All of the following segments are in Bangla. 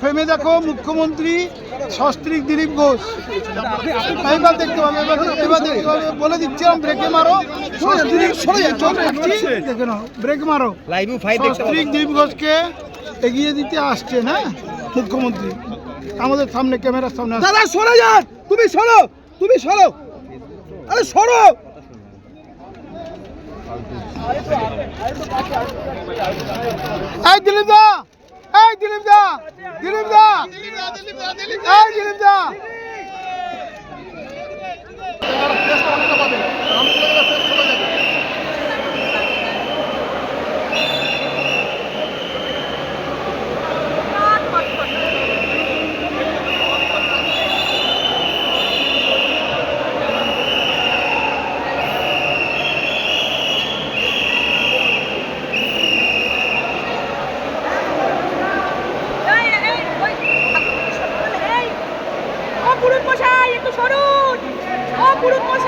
ফেমে দেখো মুখ্যমন্ত্রী সস্ত্রীক দিলীপ ঘোষ। এবার দেখতে পাবে এবার দেখতে পাবে বলে দিচ্ছিলাম ব্রেকে মারো সস্ত্রীক সরে চোখ রাখছি ব্রেক মারো। লাইভ সস্ত্রীক দিলীপ ঘোষকে এগিয়ে দিতে আসছে হ্যাঁ মুখ্যমন্ত্রী। আমাদের সামনে ক্যামেরার সামনে। দাদা সরে যান! তুমি সরো! তুমি সরো! আরে সরো! এই দিলীপ দা! এই দিলীপ দা দিলীপ দা এই দিলীপ দা এই, ও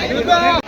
তুলে দাও